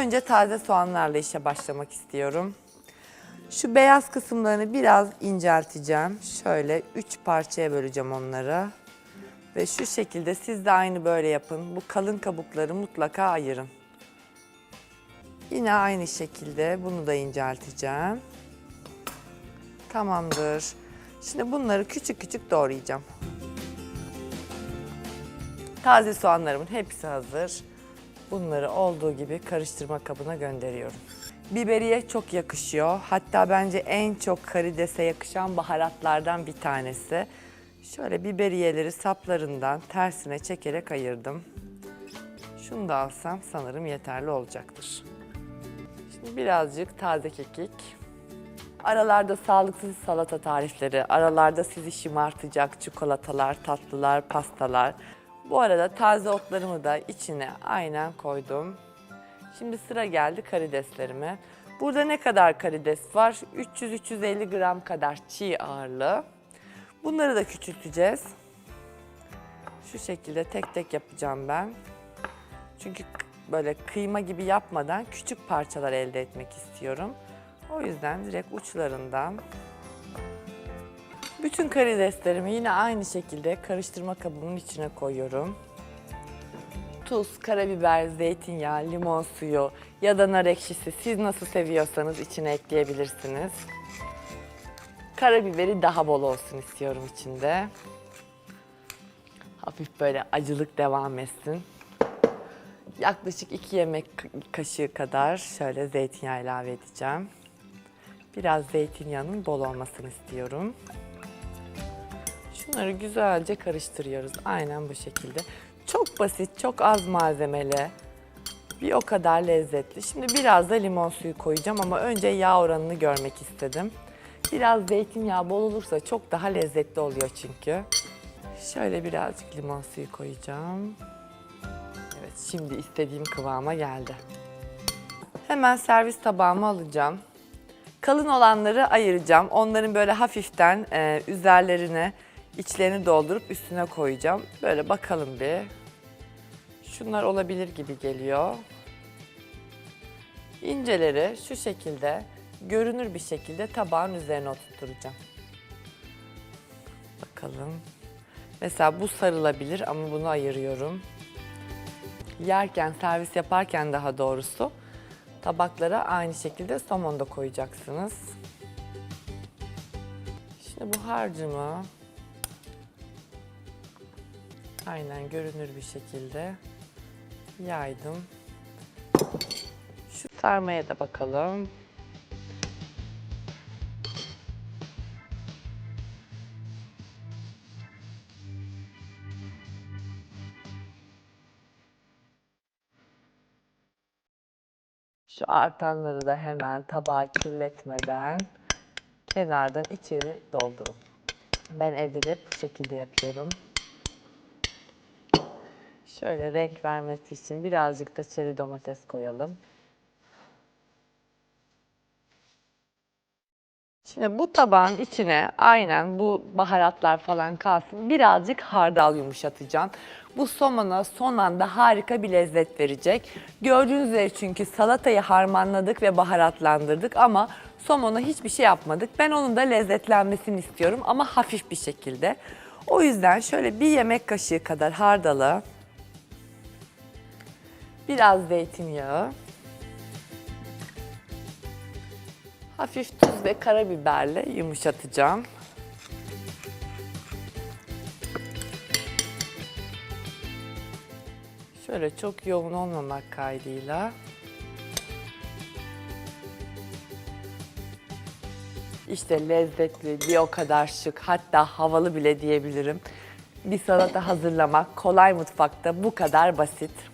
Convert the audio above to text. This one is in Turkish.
Önce taze soğanlarla işe başlamak istiyorum. Şu beyaz kısımlarını biraz incelteceğim. Şöyle üç parçaya böleceğim onları. Ve şu şekilde siz de aynı böyle yapın. Bu kalın kabukları mutlaka ayırın. Yine aynı şekilde bunu da incelteceğim. Tamamdır. Şimdi bunları küçük küçük doğrayacağım. Taze soğanlarımın hepsi hazır. Bunları olduğu gibi karıştırma kabına gönderiyorum. Biberiye çok yakışıyor. Hatta bence en çok karidese yakışan baharatlardan bir tanesi. Şöyle biberiyeleri saplarından tersine çekerek ayırdım. Şunu da alsam sanırım yeterli olacaktır. Şimdi birazcık taze kekik. Aralarda sağlıksız salata tarifleri, aralarda sizi şımartacak çikolatalar, tatlılar, pastalar. Bu arada taze otlarımı da içine aynen koydum. Şimdi sıra geldi karideslerime. Burada ne kadar karides var? 300-350 gram kadar çiğ ağırlığı. Bunları da küçülteceğiz. Şu şekilde tek tek yapacağım ben. Çünkü böyle kıyma gibi yapmadan küçük parçalar elde etmek istiyorum. O yüzden direkt uçlarından bütün karideslerimi yine aynı şekilde karıştırma kabımın içine koyuyorum. Tuz, karabiber, zeytinyağı, limon suyu ya da nar ekşisi siz nasıl seviyorsanız içine ekleyebilirsiniz. Karabiberi daha bol olsun istiyorum içinde. Hafif böyle acılık devam etsin. Yaklaşık 2 yemek kaşığı kadar şöyle zeytinyağı ilave edeceğim. Biraz zeytinyağının bol olmasını istiyorum. Şunları güzelce karıştırıyoruz. Aynen bu şekilde. Çok basit, çok az malzemeli. Bir o kadar lezzetli. Şimdi biraz da limon suyu koyacağım ama önce yağ oranını görmek istedim. Biraz zeytinyağı bol olursa çok daha lezzetli oluyor çünkü. Şöyle birazcık limon suyu koyacağım. Evet, şimdi istediğim kıvama geldi. Hemen servis tabağıma alacağım. Kalın olanları ayıracağım. Onların böyle hafiften e, üzerlerine içlerini doldurup üstüne koyacağım. Böyle bakalım bir. Şunlar olabilir gibi geliyor. İnceleri şu şekilde görünür bir şekilde tabağın üzerine oturtacağım. Bakalım. Mesela bu sarılabilir ama bunu ayırıyorum. Yerken, servis yaparken daha doğrusu tabaklara aynı şekilde somon da koyacaksınız. Şimdi bu harcımı aynen görünür bir şekilde yaydım. Şu sarmaya da bakalım. Şu artanları da hemen tabağı kirletmeden kenardan içeri doldurun. Ben evde de bu şekilde yapıyorum. Şöyle renk vermesi için birazcık da çeri domates koyalım. Şimdi bu tabağın içine aynen bu baharatlar falan kalsın. Birazcık hardal yumuşatacağım. Bu somona son anda harika bir lezzet verecek. Gördüğünüz üzere çünkü salatayı harmanladık ve baharatlandırdık ama somona hiçbir şey yapmadık. Ben onun da lezzetlenmesini istiyorum ama hafif bir şekilde. O yüzden şöyle bir yemek kaşığı kadar hardalı, biraz zeytinyağı, Hafif tuz ve karabiberle yumuşatacağım. Şöyle çok yoğun olmamak kaydıyla. İşte lezzetli, bir o kadar şık, hatta havalı bile diyebilirim. Bir salata hazırlamak kolay mutfakta bu kadar basit.